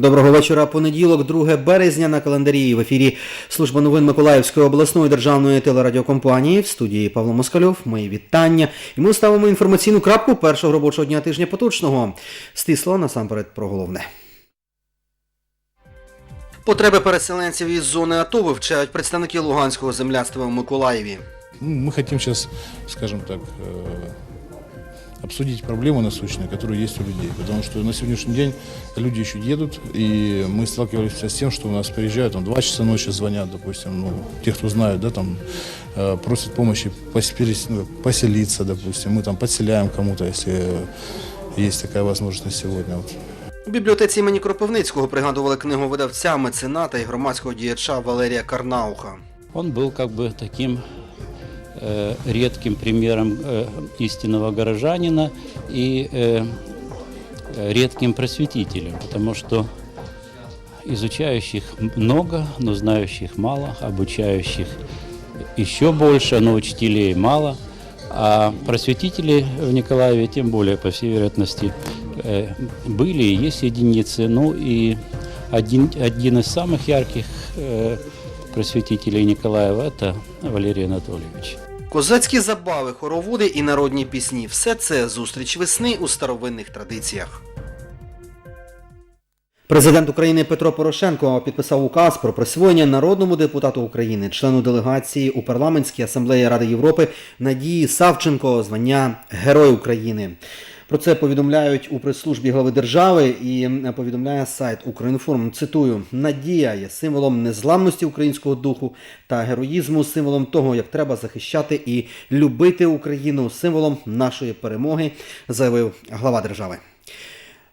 Доброго вечора. Понеділок, 2 березня на календарі в ефірі служба новин Миколаївської обласної державної телерадіокомпанії в студії Павло Москальов. Мої вітання. І ми ставимо інформаційну крапку першого робочого дня тижня поточного. Стисло насамперед про головне. Потреби переселенців із зони АТО вивчають представники Луганського земляцтва в Миколаєві. Ну, Мы хотим сейчас, скажем так, э, обсудить проблемы насущные, которые есть у людей. Потому что на сегодняшний день люди еще едут, и мы сталкивались с тем, что у нас приезжают, там, 2 часа ночи звонят, допустим, ну, те, кто знают, да, там, э, просят помощи пос- перес- ну, поселиться, допустим, мы там подселяем кому-то, если э, есть такая возможность на сегодня. Вот. У бібліотеці імені Кропивницького пригадували книговидавця, мецената і громадського діяча Валерія Карнауха. Он был как бы таким э, редким примером э, истинного горожанина и э, э, редким просветителем, потому что изучающих много, но знающих мало, обучающих еще больше, но учителей мало, а просветителей в Николаеве, тем более, по всей вероятности, э, были и есть единицы. Ну и один, один из самых ярких э, просветителей Николаева – это Валерий Анатольевич. Козацькі забави, хороводи і народні пісні все це зустріч весни у старовинних традиціях. Президент України Петро Порошенко підписав указ про присвоєння народному депутату України, члену делегації у парламентській асамблеї Ради Європи Надії Савченко звання Герой України. Про це повідомляють у прес-службі глави держави і повідомляє сайт Українформ. Цитую: Надія є символом незламності українського духу та героїзму, символом того, як треба захищати і любити Україну, символом нашої перемоги, заявив глава держави.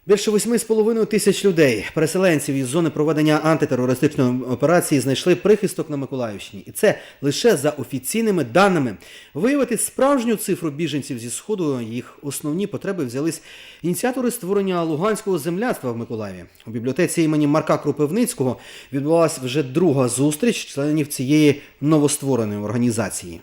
Більше 8,5 тисяч людей, переселенців із зони проведення антитерористичної операції, знайшли прихисток на Миколаївщині. І це лише за офіційними даними. Виявити справжню цифру біженців зі сходу їх основні потреби взялись ініціатори створення Луганського земляцтва в Миколаєві. У бібліотеці імені Марка Кропивницького відбулася вже друга зустріч членів цієї новоствореної організації.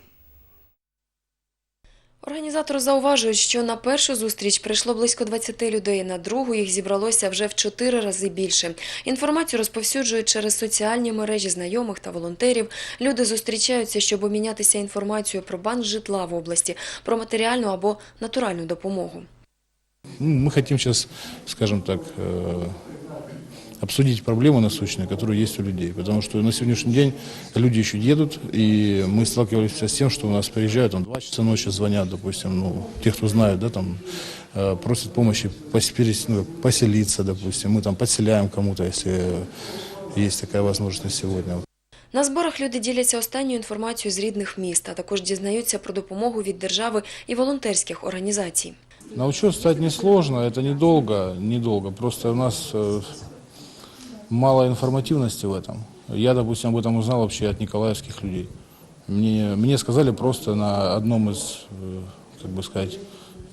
Організатори зауважують, що на першу зустріч прийшло близько 20 людей, на другу їх зібралося вже в чотири рази більше. Інформацію розповсюджують через соціальні мережі знайомих та волонтерів. Люди зустрічаються, щоб обмінятися інформацією про банк житла в області, про матеріальну або натуральну допомогу. Ну, Мы хотим сейчас, скажем так, э, обсудить проблемы насущные, которые есть у людей. Потому что на сегодняшний день люди еще едут, и мы сталкивались с тем, что у нас приезжают, там, 2 часа ночи звонят, допустим, ну, те, кто знают, да, там, э, просят помощи пос- перес- ну, поселиться, допустим, мы там подселяем кому-то, если есть такая возможность на сегодня. На зборах люди діляться останньою інформацією з рідних міст, а також дізнаються про допомогу від держави і волонтерських організацій. На учет стать несложно, это недолго, недолго. Просто у нас э, мало информативности в этом. Я, допустим, об этом узнал вообще от николаевских людей. Мне, мне сказали просто на одном из, э, как бы сказать,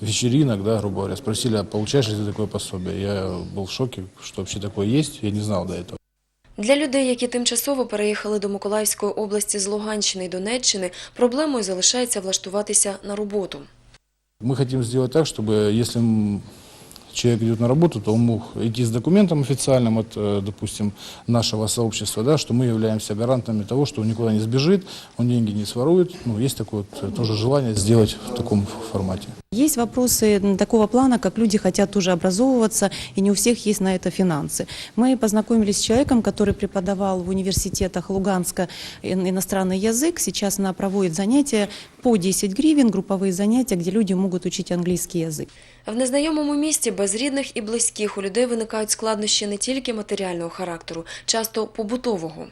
вечеринок, да, грубо говоря, спросили, а получаешь ли ты такое пособие? Я был в шоке, что вообще такое есть, я не знал до этого. Для людей, які тимчасово переїхали до Миколаївської області з Луганщини і Донеччини, проблемою залишається влаштуватися на роботу. Мы хотим сделать так, чтобы если м, человек идет на работу, то он мог идти с документом официальным от, э, допустим, нашего сообщества, да, что мы являемся гарантами того, что он никуда не сбежит, он деньги не сворует. Ну, есть такое вот, э, тоже желание сделать в таком формате. Есть вопросы м, такого плана, как люди хотят тоже образовываться, и не у всех есть на это финансы. Мы познакомились с человеком, который преподавал в университетах Луганска ин- иностранный язык. Сейчас она проводит занятия по 10 гривен, групповые занятия, где люди могут учить английский язык. В незнайомому місті без рідних і близьких у людей виникають складнощі не тільки матеріального характеру, часто побутового.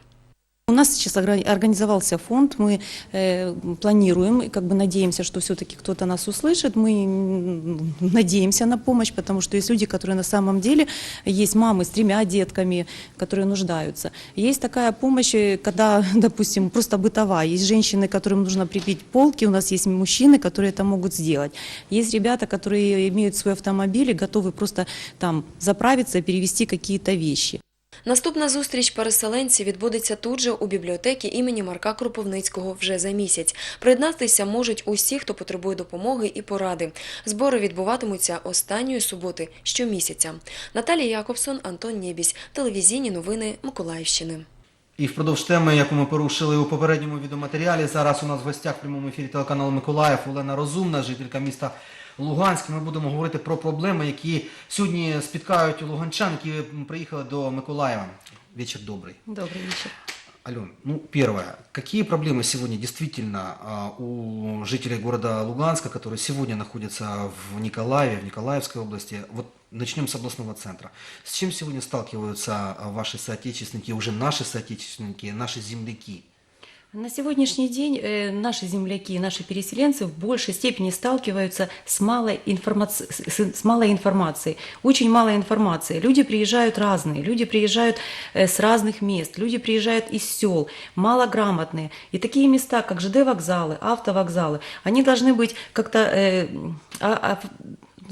У нас сейчас организовался фонд, мы э, планируем как бы надеемся, что все-таки кто-то нас услышит. Мы надеемся на помощь, потому что есть люди, которые на самом деле, есть мамы с тремя детками, которые нуждаются. Есть такая помощь, э, когда, допустим, просто бытовая. Есть женщины, которым нужно прибить полки, у нас есть мужчины, которые это могут сделать. Есть ребята, которые имеют свой автомобиль и готовы просто там заправиться перевести какие-то вещи. Наступна зустріч переселенців відбудеться тут же у бібліотекі імені Марка Кропивницького вже за місяць. Приєднатися можуть усі, хто потребує допомоги і поради. Збори відбуватимуться останньої суботи щомісяця. Наталія Якобсон, Антон Нєбісь. Телевізійні новини Миколаївщини. І впродовж теми, яку ми порушили у попередньому відеоматеріалі, зараз у нас в гостях в прямому ефірі телеканалу Миколаїв Олена Розумна, жителька міста Луганськ. Ми будемо говорити про проблеми, які сьогодні спіткають луганчан, які приїхали до Миколаєва. Вечір добрий. Добрый вечер. Ален, ну первое, какие проблемы сегодня действительно а, у жителей города Луганска, которые сегодня находятся в Николаеве, в Николаевской области? Вот начнем с областного центра. С чем сегодня сталкиваются а, ваши соотечественники, уже наши соотечественники, наши земляки? На сегодняшний день э, наши земляки, наши переселенцы в большей степени сталкиваются с малой, информаци- с, малой информацией. Очень мало информации. Люди приезжают разные, люди приезжают э, с разных мест, люди приезжают из сел, малограмотные. И такие места, как ЖД-вокзалы, автовокзалы, они должны быть как-то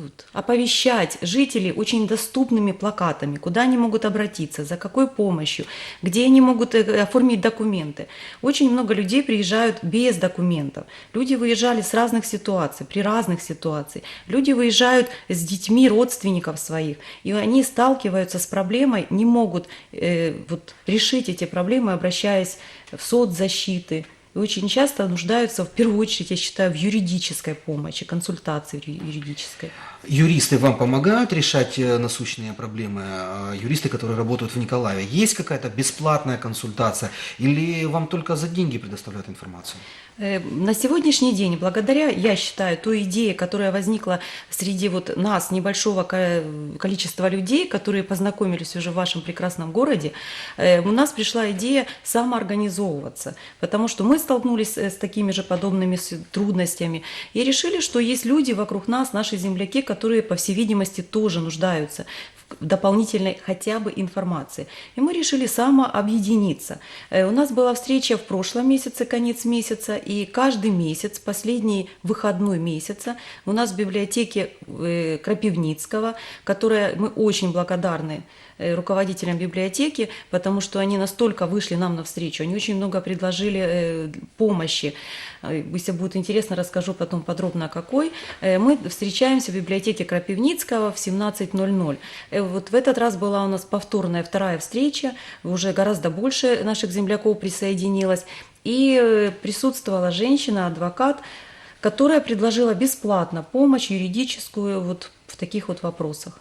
вот, оповещать жителей очень доступными плакатами, куда они могут обратиться, за какой помощью, где они могут э, оформить документы. Очень много людей приезжают без документов. Люди выезжали с разных ситуаций, при разных ситуациях. Люди выезжают с детьми родственников своих, и они сталкиваются с проблемой, не могут э, вот, решить эти проблемы, обращаясь в соцзащиты, и очень часто нуждаются, в первую очередь, я считаю, в юридической помощи, консультации юридической. Юристы вам помогают решать э, насущные проблемы? А, Юристы, которые работают в Николаеве. Есть какая-то бесплатная консультация или вам только за деньги предоставляют информацию? Э, На сегодняшний день, благодаря, я считаю, той идее, которая возникла среди вот нас, небольшого ко- количества людей, которые познакомились уже в вашем прекрасном городе, э, у нас пришла идея самоорганизовываться, потому что мы столкнулись э, с такими же подобными с- трудностями и решили, что есть люди вокруг нас, наши земляки, которые, по всей видимости, тоже нуждаются в дополнительной хотя бы информации. И мы решили самообъединиться. Э, У нас была встреча в прошлом месяце, конец месяца, и каждый месяц, последний выходной месяца, у нас в библиотеке э, Крапивницкого, которая мы очень благодарны руководителям библиотеки, потому что они настолько вышли нам навстречу, они очень много предложили э, помощи. Э, Если будет интересно, расскажу потом подробно какой. Э, Мы встречаемся в библиотеке Крапивницкого в 17.00. Э, Вот в этот раз была у нас повторная вторая встреча, уже гораздо больше наших земляков присоединилось. И э, присутствовала женщина, адвокат, которая предложила бесплатно помощь юридическую вот в таких вот вопросах.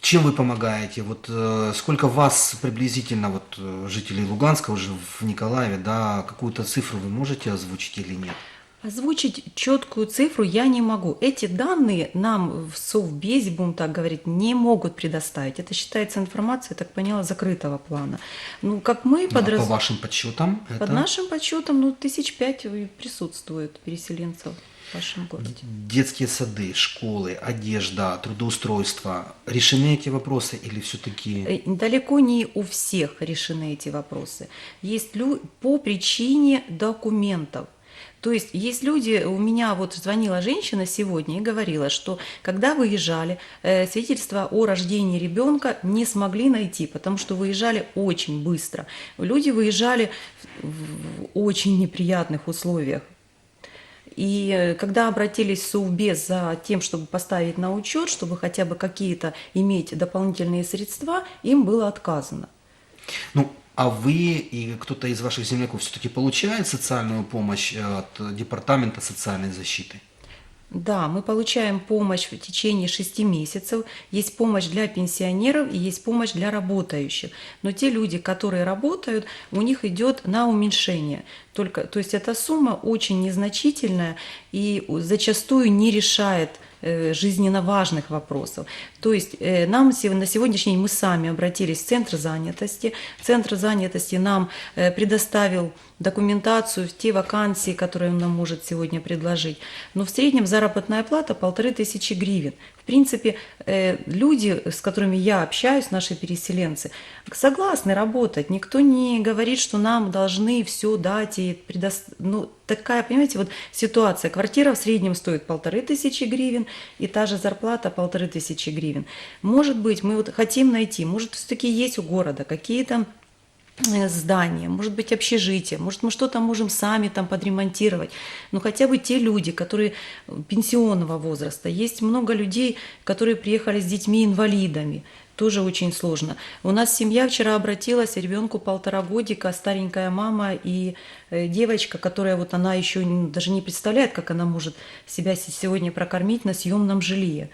Чем вы помогаете? Вот э, сколько вас приблизительно вот э, жителей Луганска уже в Николаеве, да, какую-то цифру вы можете озвучить или нет? Озвучить четкую цифру я не могу. Эти данные нам в Совбезе, будем так говорить, не могут предоставить. Это считается информацией, я так поняла, закрытого плана. Ну, как мы Ну, а подраз- по вашим подсчетам это Под нашим подсчетом, ну, тысяч пять присутствует переселенцев в вашем городе. детские сады, школы, одежда, трудоустройство. Решены эти вопросы или все-таки... Э, Далеко не у всех решены эти вопросы. Есть лю- по причине документов. То есть есть люди, у меня вот звонила женщина сегодня и говорила, что когда выезжали, э, свидетельство о рождении ребенка не смогли найти, потому что выезжали очень быстро. Люди выезжали в в очень неприятных условиях. И э, когда обратились в Совбез за тем, чтобы поставить на учет, чтобы хотя бы какие-то иметь дополнительные средства, им было отказано. Ну, а вы и кто-то из ваших земляков все-таки получает социальную помощь э, от Департамента социальной защиты? Да, мы получаем помощь в течение шести месяцев. Есть помощь для пенсионеров и есть помощь для работающих. Но те люди, которые работают, у них идет на уменьшение. Только, то есть эта сумма очень незначительная и зачастую не решает э, жизненно важных вопросов. То есть э, нам на сегодняшний день мы сами обратились в Центр занятости. Центр занятости нам э, предоставил документацию, те вакансии, которые он нам может сегодня предложить. Но в среднем заработная плата полторы тысячи гривен. В принципе, э, люди, с которыми я общаюсь, наши переселенцы, согласны работать. Никто не говорит, что нам должны все дать и предоставить. Ну, такая, понимаете, вот ситуация. Квартира в среднем стоит полторы тысячи гривен, и та же зарплата полторы тысячи гривен. Гривен. Может быть, мы вот хотим найти, может, все-таки есть у города какие-то э, здания, может быть, общежитие, может, мы что-то можем сами там подремонтировать. Но хотя бы те люди, которые э, пенсионного возраста. Есть много людей, которые приехали с детьми-инвалидами. Тоже очень сложно. У нас семья вчера обратилась, ребенку полтора годика, старенькая мама и э, девочка, которая вот она еще даже не представляет, как она может себя се- сегодня прокормить на съемном жилье.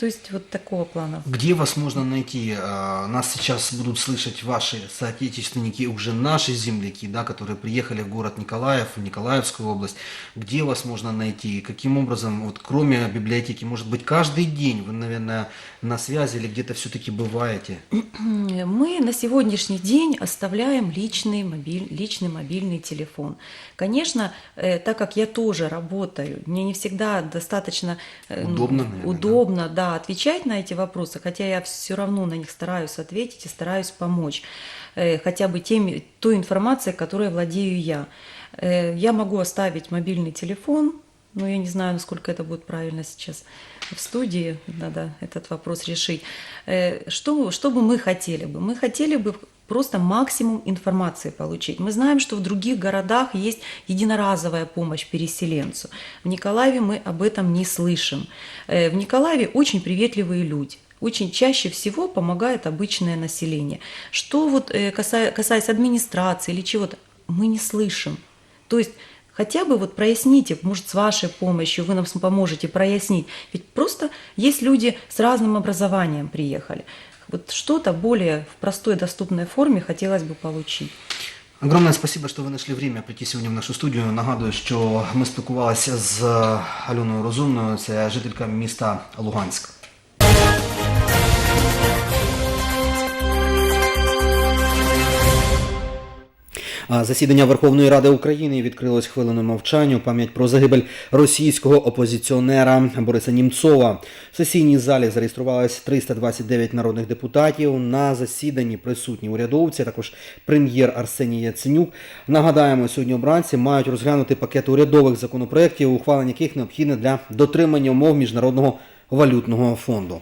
То есть вот такого плана. Где вас можно найти? А, Нас сейчас будут слышать ваши соотечественники, уже наши земляки, да, которые приехали в город Николаев, в Николаевскую область. Где вас можно найти? Каким образом, вот кроме библиотеки, может быть, каждый день вы, наверное, на связи или где-то все-таки бываете? Мы на сегодняшний день оставляем личный, мобиль, личный мобильный телефон. Конечно, э, так как я тоже работаю, мне не всегда достаточно э, ну, Удобно, наверное, удобно да, отвечать на эти вопросы, хотя я все равно на них стараюсь ответить и стараюсь помочь э, хотя бы теми, той информацией, которой владею я. Э, Я могу оставить мобильный телефон, но я не знаю, насколько это будет правильно сейчас в студии, надо этот вопрос решить. Э, Что, что бы мы хотели бы? Мы хотели бы просто максимум информации получить. Мы знаем, что в других городах есть единоразовая помощь переселенцу. В Николаеве мы об этом не слышим. Э, В Николаеве очень приветливые люди. Очень чаще всего помогает обычное население. Что вот э, касая- касаясь администрации или чего-то, мы не слышим. То есть хотя бы вот проясните, может, с вашей помощью вы нам поможете прояснить. Ведь просто есть люди с разным образованием приехали. Вот что-то более в простой, доступной форме хотелось бы получить. Огромне спасибо, що ви знайшли время прийти сьогодні в нашу студію. Нагадую, що ми спілкувалися з Альоною Розумною, це жителька міста Луганськ. Засідання Верховної Ради України відкрилось хвилиною мовчання у пам'ять про загибель російського опозиціонера Бориса Німцова. В сесійній залі зареєструвалось 329 народних депутатів. На засіданні присутні урядовці, також прем'єр Арсеній Яценюк. Нагадаємо, сьогодні обранці мають розглянути пакет урядових законопроєктів, ухвалення яких необхідне для дотримання умов міжнародного валютного фонду.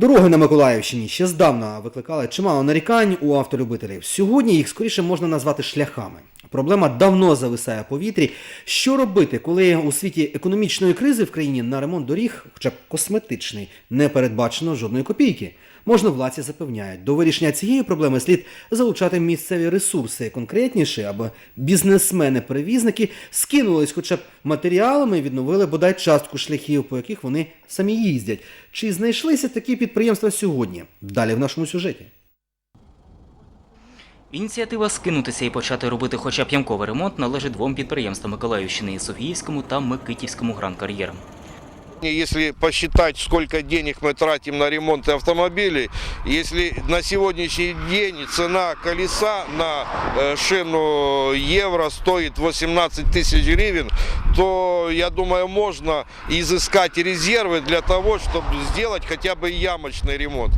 Дороги на Миколаївщині ще здавна викликали чимало нарікань у автолюбителів. Сьогодні їх скоріше можна назвати шляхами. Проблема давно зависає в повітрі. Що робити, коли у світі економічної кризи в країні на ремонт доріг, хоча б косметичний, не передбачено жодної копійки? Можновладці запевняють, до вирішення цієї проблеми слід залучати місцеві ресурси конкретніше, аби бізнесмени-перевізники скинулись хоча б матеріалами і відновили бодай частку шляхів, по яких вони самі їздять. Чи знайшлися такі підприємства сьогодні? Далі в нашому сюжеті. Ініціатива скинутися і почати робити хоча б ямковий ремонт належить двом підприємствам Миколаївщини Софіївському та Микитівському гран-кар'єрам. Если посчитать, сколько денег мы тратим на ремонт автомобилей, если на сегодняшний день цена колеса на э, шину евро стоит 18 тысяч гривен, то, я думаю, можно изыскать резервы для того, чтобы сделать хотя бы ямочный ремонт.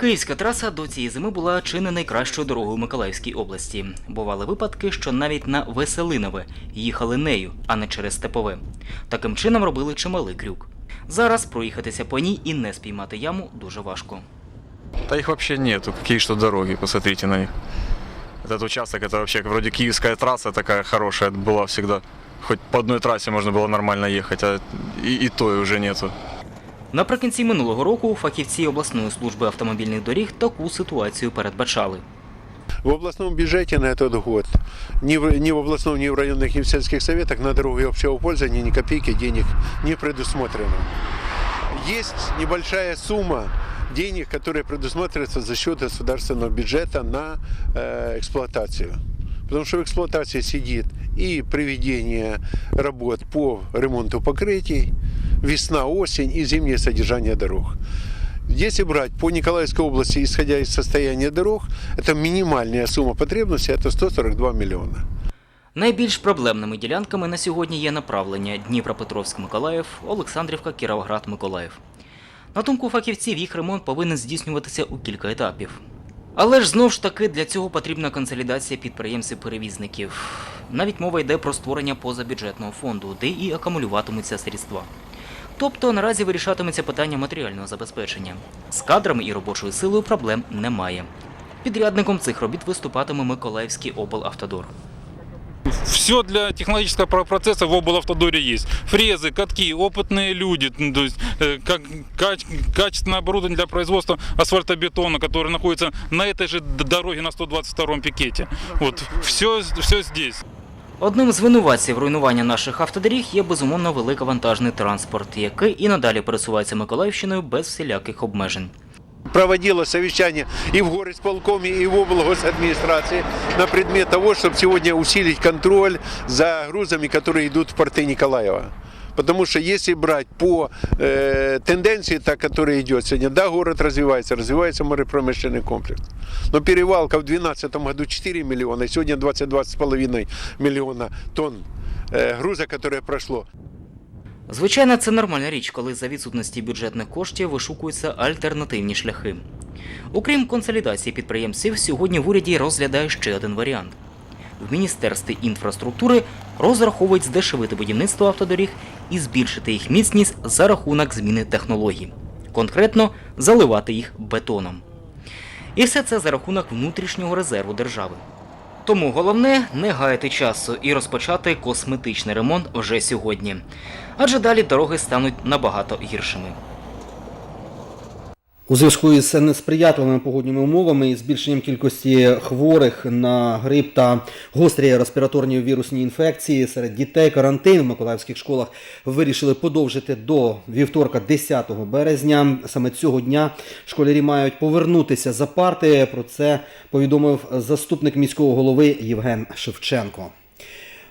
Київська траса до цієї зими була чи не найкращою дорогою у Миколаївській області. Бували випадки, що навіть на Веселинове їхали нею, а не через степове. Таким чином робили чималий крюк. Зараз проїхатися по ній і не спіймати яму дуже важко. Да их вообще нету, какие что дороги, посмотрите на них. Этот участок, это вообще вроде киевская трасса такая хорошая была всегда. Хоть по одной трассе можно было нормально ехать, а и, и той уже нету. Наприкінці минулого року фахівці обласної служби автомобільних доріг таку ситуацію передбачали. В областном бюджете на этот год ни в, ни в областном, ни в районных, ни в сельских советах на дороги общего пользования ни копейки денег не предусмотрено. Есть небольшая сумма денег, которые предусматриваются за счет государственного бюджета на э, эксплуатацию. Потому что в эксплуатации сидит и приведение работ по ремонту покрытий, весна, осень и зимнее содержание дорог. Если брать по Николаевской области, исходя из состояния дорог, это минимальная сумма потребности, это 142 миллиона. Найбільш проблемними ділянками на сьогодні є направлення Дніпропетровськ-Миколаїв, Олександрівка, Кіровоград-Миколаїв. На думку фахівців, їх ремонт повинен здійснюватися у кілька етапів. Але ж знов ж таки для цього потрібна консолідація підприємців-перевізників. Навіть мова йде про створення позабюджетного фонду, де і акумулюватимуться средства. Тобто наразі вирішатиметься питання матеріального забезпечення. З кадрами і робочою силою проблем немає. Підрядником цих робіт виступатиме Миколаївський облавтодор. Все для технологического про- процесса в облавтодоре есть. Фрезы, катки, опытные люди, м, то есть, э, как, кач- качественное оборудование для производства асфальтобетона, который находится на этой же д- дороге на 122-м пикете. Вот, все, все здесь. Одним з винуватців руйнування наших автодоріг є безумовно великовантажний транспорт, який і надалі пересувається Миколаївщиною без всіляких обмежень. Проводилось совещание и в горисполкоме, и в облгосадминистрации на предмет того, чтобы сегодня усилить контроль за грузами, которые идут в порты Николаева. Потому что если брать по э, тенденции, та, которая идет сегодня, да, город развивается, развивается морепромышленный комплекс. Но перевалка в 2012 году 4 миллиона, сегодня 22,5 миллиона тонн э, груза, которое прошло. Звичайно, це нормальна річ, коли за відсутності бюджетних коштів вишукуються альтернативні шляхи. Окрім консолідації підприємців, сьогодні в уряді розглядає ще один варіант. В Міністерстві інфраструктури розраховують здешевити будівництво автодоріг і збільшити їх міцність за рахунок зміни технологій. Конкретно заливати їх бетоном. І все це за рахунок внутрішнього резерву держави. Тому головне не гаяти часу і розпочати косметичний ремонт вже сьогодні. Адже далі дороги стануть набагато гіршими. У зв'язку із несприятливими погодніми умовами і збільшенням кількості хворих на грип та гострі респіраторні вірусні інфекції серед дітей карантин в миколаївських школах вирішили подовжити до вівторка 10 березня. Саме цього дня школярі мають повернутися за парти. Про це повідомив заступник міського голови Євген Шевченко.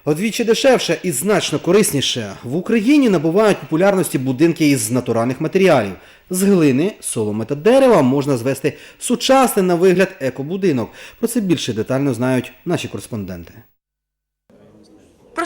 Одвічі дешевше і значно корисніше в Україні набувають популярності будинки із натуральних матеріалів. З глини, соломи та дерева можна звести сучасний на вигляд екобудинок. Про це більше детально знають наші кореспонденти.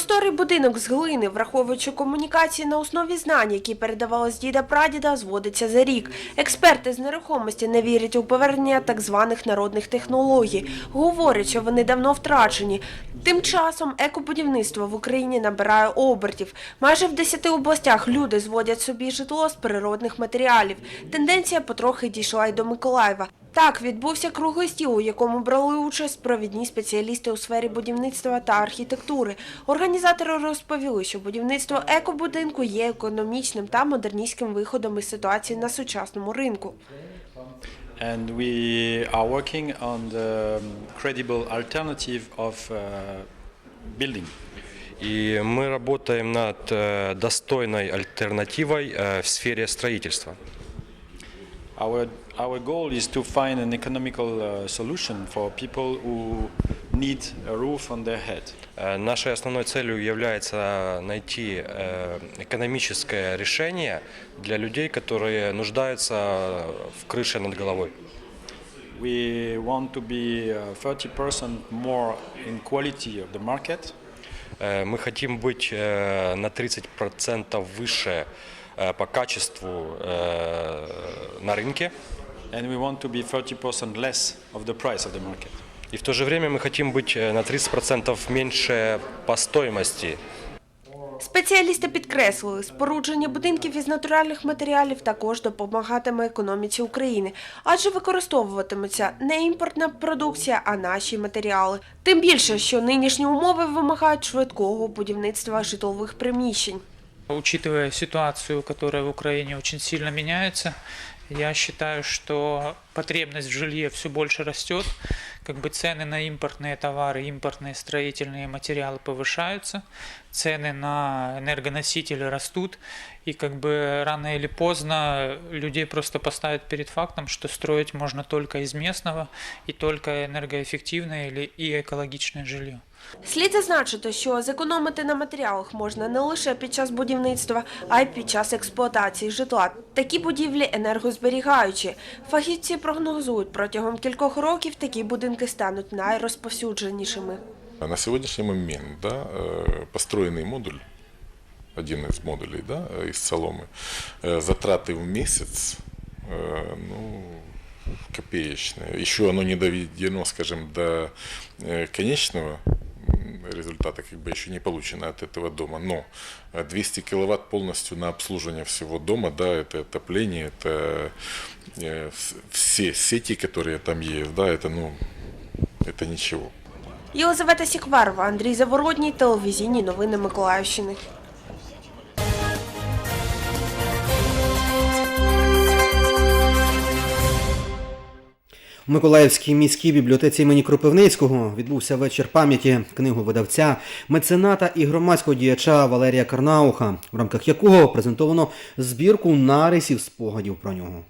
Просторий будинок з глини, враховуючи комунікації на основі знань, які передавали з діда прадіда, зводиться за рік. Експерти з нерухомості не вірять у повернення так званих народних технологій. Говорять, що вони давно втрачені. Тим часом екобудівництво в Україні набирає обертів. Майже в 10 областях люди зводять собі житло з природних матеріалів. Тенденція потрохи дійшла й до Миколаєва. Так, відбувся круглий стіл, у якому брали участь провідні спеціалісти у сфері будівництва та архітектури. Організатори розповіли, що будівництво екобудинку є економічним та модерністським виходом із ситуації на сучасному ринку. and we are working on the um, credible alternative of uh, building. И мы работаем над э, достойной альтернативой э, в сфере строительства. Our, our goal is to find an economical uh, solution for people who need a roof on their head. Э, Нашей основной целью является найти э, экономическое решение для людей, которые нуждаются в крыше над головой. We want to be uh, 30% more in quality of the market. Э, Мы хотим быть э, на 30% выше э, по качеству э, на рынке. And we want to be 30% less of the price of the market. И в то же время мы хотим быть э, на 30% меньше по стоимости Спеціалісти підкреслили, спорудження будинків із натуральних матеріалів також допомагатиме економіці України, адже використовуватиметься не імпортна продукція, а наші матеріали. Тим більше, що нинішні умови вимагають швидкого будівництва житлових приміщень. Учитывая ситуацию, которая в Украине очень сильно меняется, я считаю, что потребность в жилье все больше растет, как бы цены на импортные товары, импортные строительные материалы повышаются, цены на энергоносители растут, и как бы рано или поздно людей просто поставят перед фактом, что строить можно только из местного и только энергоэффективное или и экологичное жилье. Слід зазначити, що зекономити на матеріалах можна не лише під час будівництва, а й під час експлуатації житла. Такі будівлі енергозберігаючі. Фахівці прогнозують, протягом кількох років такі будинки стануть найрозповсюдженішими. На сегодняшний момент да, э, построенный модуль, один из модулей да, э, из соломы, э, затраты в месяц э, ну, копеечные. Еще оно не доведено, скажем, до э, конечного м, результата как бы еще не получено от этого дома, но э, 200 киловатт полностью на обслуживание всего дома, да, это отопление, это э, вс- все сети, которые там есть, да, это, ну, это ничего. Єлизавета Сікварова, Андрій Заворотній, телевізійні новини Миколаївщини. Миколаївській міській бібліотеці імені Кропивницького відбувся вечір пам'яті книгу видавця, мецената і громадського діяча Валерія Карнауха, в рамках якого презентовано збірку нарисів спогадів про нього.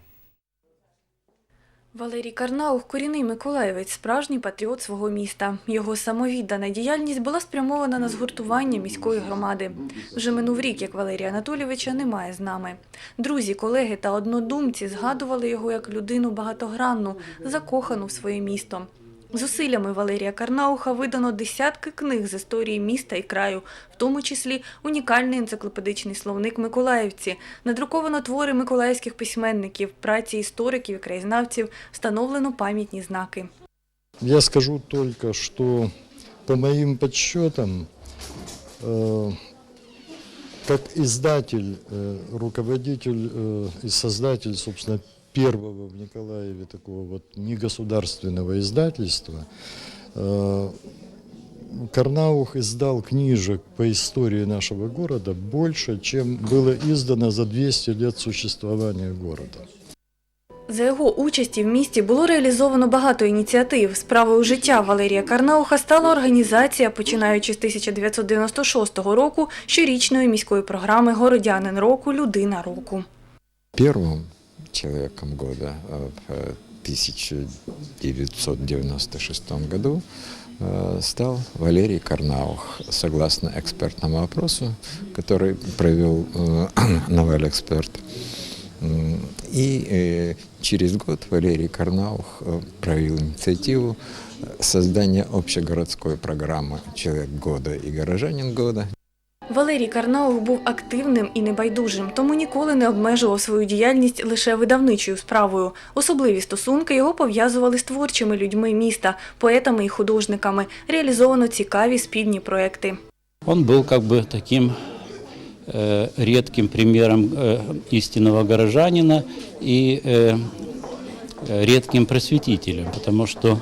Валерій Карнаух – корінний миколаєвець, справжній патріот свого міста. Його самовіддана діяльність була спрямована на згуртування міської громади. Вже минув рік, як Валерія Анатолійовича немає з нами. Друзі, колеги та однодумці згадували його як людину багатогранну, закохану в своє місто. Зусиллями Валерія Карнауха видано десятки книг з історії міста і краю, в тому числі унікальний енциклопедичний словник Миколаївці, надруковано твори миколаївських письменників, праці істориків і краєзнавців, встановлено пам'ятні знаки. Я скажу только, что по моим подсчетам, э, как издатель, э, руководитель э, и создатель, собственно, первого в Николаеве такого вот негосударственного издательства, э, Карнаух издал книжек по истории нашего города больше, чем было издано за 200 лет существования города. За його участі в місті було реалізовано багато ініціатив. Справою життя Валерія Карнауха стала організація, починаючи з 1996 року, щорічної міської програми Городянин року Людина року. Первым человеком года э, в 1996 году э, стал Валерий Карнаух, согласно экспертному опросу, который провел э, Новель-эксперт. М, И э, через год Валерий Карнаух э, провел инициативу э, создания общегородской программы «Человек года» и «Горожанин года», Валерій Карнаух був активним і небайдужим, тому ніколи не обмежував свою діяльність лише видавничою справою. Особливі стосунки його пов'язували з творчими людьми міста, поетами і художниками. Реалізовано цікаві спільні проекти. Он был как бы таким э, редким примером э, истинного горожанина и э, э, редким просветителем, потому что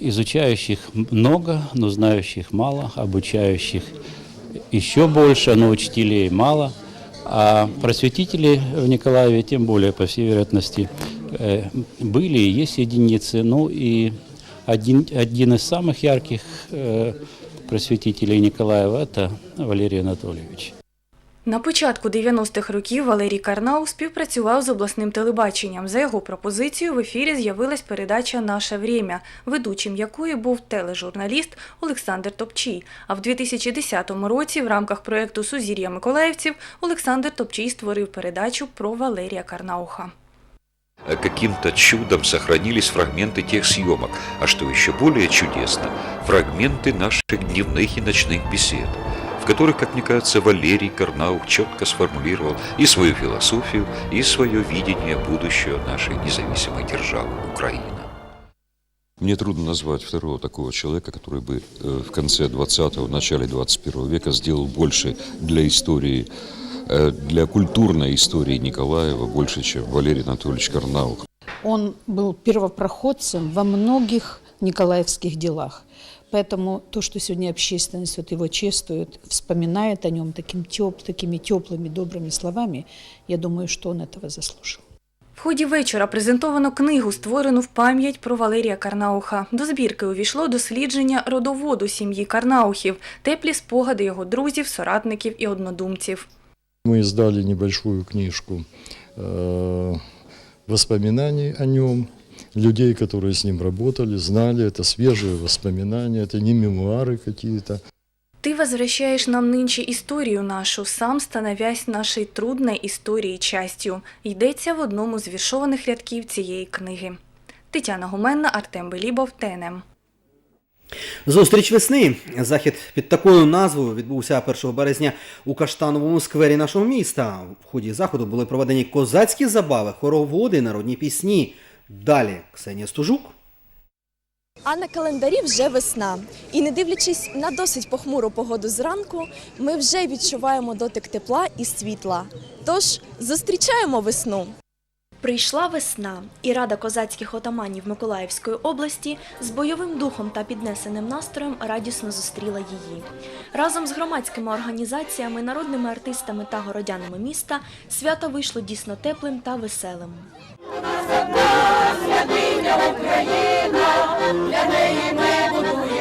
изучающих много, но знающих мало, обучающих еще больше, но учителей мало, а просветители в Николаеве тем более, по всей вероятности, э, были и есть единицы. Ну и один, один из самых ярких э, просветителей Николаева – это Валерий Анатольевич. На початку 90-х років Валерій Карнау співпрацював з обласним телебаченням. За його пропозицією в ефірі з'явилась передача Наше время, ведучим якої був тележурналіст Олександр Топчій. А в 2010 році в рамках проєкту Сузір'я Миколаївців Олександр Топчій створив передачу про Валерія Карнауха. Каким-то чудом сохранились фрагменты тех съемок, а что еще более чудесно, фрагменты наших дневных и ночных бесед, в которых, как мне кажется, Валерий Карнаух четко сформулировал и свою философию, и свое видение будущего нашей независимой державы Украина. Мне трудно назвать второго такого человека, который бы э, в конце 20-го, начале 21 века сделал больше для истории, э, для культурной истории Николаева, больше, чем Валерий Анатольевич Карнаух. Он был первопроходцем во многих николаевских делах. Поэтому то, что сегодня общественность вот его чествует, вспоминает о нем таким теп, такими теплыми, добрыми словами, я думаю, что он этого заслужил. В ході вечора презентовано книгу, створену в пам'ять про Валерія Карнауха. До збірки увійшло дослідження родоводу сім'ї Карнаухів, теплі спогади його друзів, соратників і однодумців. Мы издали небольшую книжку э, воспоминаний о нем, людей, которые с ним работали, знали, это свежие воспоминания, это не мемуары какие-то. Ты возвращаешь нам нынче історію нашу, сам становясь нашої трудної історії частю. Йдеться в одному з віршованих рядків цієї книги. Тетяна Гуменна, Артем Белібов, ТНМ. Зустріч весни. Захід під такою назвою відбувся 1 березня у Каштановому сквері нашого міста. В ході заходу були проведені козацькі забави, хороводи, народні пісні. Далі Ксенія Стужук. А на календарі вже весна. І не дивлячись на досить похмуру погоду зранку, ми вже відчуваємо дотик тепла і світла. Тож зустрічаємо весну. Прийшла весна, і Рада козацьких отаманів Миколаївської області з бойовим духом та піднесеним настроєм радісно зустріла її. Разом з громадськими організаціями, народними артистами та городянами міста свято вийшло дійсно теплим та веселим. Метою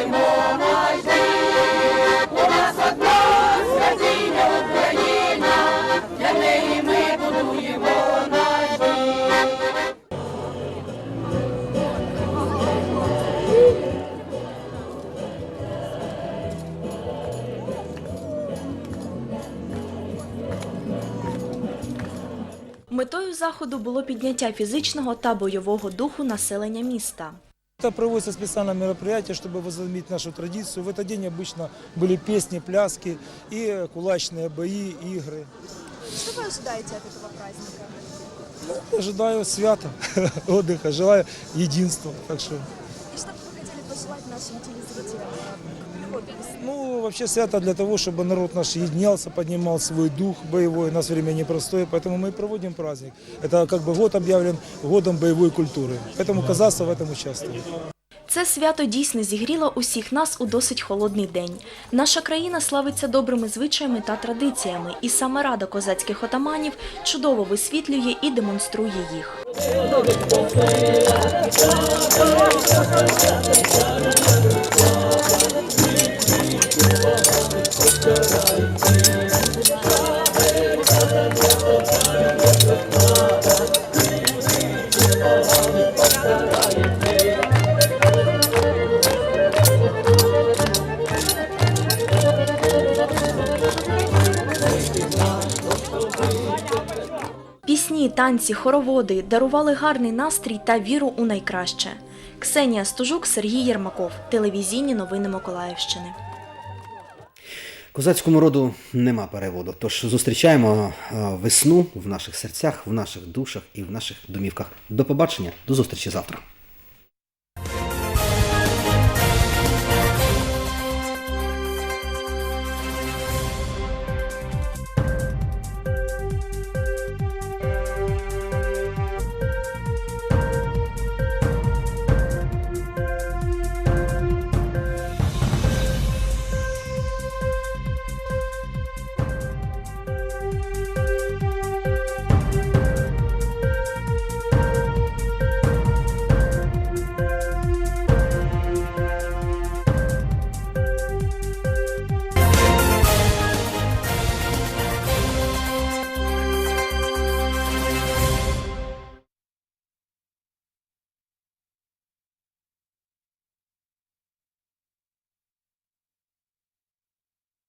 заходу було підняття фізичного та бойового духу населення міста. Это проводится специальное мероприятие, чтобы возобновить нашу традицию. В этот день обычно были песни, пляски и кулачные бои, игры. Що ви ожидаєте від цього праздника? Ожидаю свята, отдыха, желаю единства. Так что, І що б ви хотіли пожелати нашим телезрителям в приходу весни? ну, вообще свято для того, чтобы народ наш единялся, поднимал свой дух боевой. У нас время непростое, поэтому мы и проводим праздник. Это как бы год объявлен годом боевой культуры. Поэтому казахство в этом участвует. Це свято дійсно зігріло усіх нас у досить холодний день. Наша країна славиться добрими звичаями та традиціями, і саме рада козацьких отаманів чудово висвітлює і демонструє їх. Танці, хороводи дарували гарний настрій та віру у найкраще. Ксенія Стужук, Сергій Єрмаков. Телевізійні новини Миколаївщини. Козацькому роду нема переводу. Тож зустрічаємо е, весну в наших серцях, в наших душах і в наших домівках. До побачення, до зустрічі завтра.